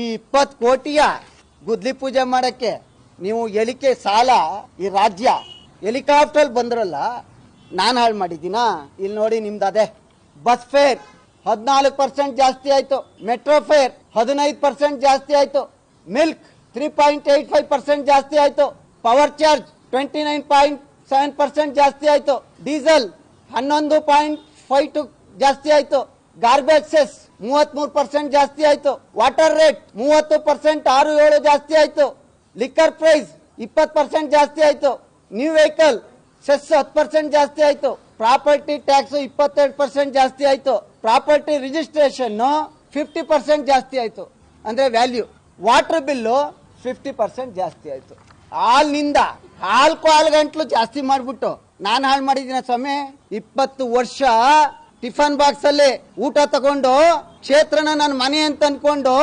ಈ ಇಪ್ಪತ್ತು ಕೋಟಿಯ ಗುದ್ಲಿ ಪೂಜೆ ಮಾಡಕ್ಕೆ ನೀವು ಎಲಿಕೆ ಸಾಲ ಈ ರಾಜ್ಯ ಹೆಲಿಕಾಪ್ಟರ್ ಬಂದ್ರಲ್ಲ, ನಾನು ಹಾಳು ಮಾಡಿದ್ದೀನಾ? ಇಲ್ಲಿ ನೋಡಿ ನಿಮ್ದು ಅದೇ ಬಸ್ ಫೇರ್ ಹದಿನಾಲ್ಕು ಪರ್ಸೆಂಟ್ ಜಾಸ್ತಿ ಆಯಿತು. ಮೆಟ್ರೋ ಫೇರ್ ಹದಿನೈದು ಪರ್ಸೆಂಟ್ ಜಾಸ್ತಿ ಆಯಿತು. Milk three point eight five percent ಜಾಸ್ತಿ ಆಯಿತು. Power charge twenty nine point seven percent ಜಾಸ್ತಿ ಆಯಿತು. ಡೀಸೆಲ್ ಹನ್ನೊಂದು ಪಾಯಿಂಟ್ ಫೈವ್ ಟು ಜಾಸ್ತಿ ಆಯ್ತು. ಗಾರ್ಬೇಜ್ ಸೆಸ್ ಮೂವತ್ತ್ ಮೂರು ಪರ್ಸೆಂಟ್ ಜಾಸ್ತಿ ಆಯ್ತು. ವಾಟರ್ ರೇಟ್ ಮೂವತ್ತು ಪರ್ಸೆಂಟ್ ಆರು ಏಳು ಜಾಸ್ತಿ ಆಯ್ತು. ಲಿಕ್ಕರ್ ಪ್ರೈಸ್ ಇಪ್ಪತ್ತು ಪರ್ಸೆಂಟ್ ಜಾಸ್ತಿ ಆಯ್ತು. ನ್ಯೂ ವೆಹಿಕಲ್ ಸೆಸ್ ಹತ್ತು ಪರ್ಸೆಂಟ್ ಜಾಸ್ತಿ ಆಯ್ತು. ಪ್ರಾಪರ್ಟಿ ಟ್ಯಾಕ್ಸ್ ಇಪ್ಪತ್ತೆರಡು ಪರ್ಸೆಂಟ್ ಜಾಸ್ತಿ ಆಯ್ತು. ಪ್ರಾಪರ್ಟಿ ರಿಜಿಸ್ಟ್ರೇಷನ್ ಫಿಫ್ಟಿ ಪರ್ಸೆಂಟ್ ಜಾಸ್ತಿ ಆಯ್ತು. ಅಂದ್ರೆ value water bill fifty percent ಜಾಸ್ತಿ ಆಯ್ತು. ಹಾಲ್ನಿಂದ ಹಾಲ್ ಹಾಲು ಗಂಟ್ಲು ಜಾಸ್ತಿ ಮಾಡಿಬಿಟ್ಟು. ನಾನು ಹಾಳು ಮಾಡಿದ್ದೀನಿ ಸ್ವಾಮಿ? ಇಪ್ಪತ್ತು ವರ್ಷ ಟಿಫನ್ ಬಾಕ್ಸ್ ಅಲ್ಲಿ ಊಟ ತಗೊಂಡು ಕ್ಷೇತ್ರನ ನನ್ನ ಮನೆ ಅಂತ ಅನ್ಕೊಂಡು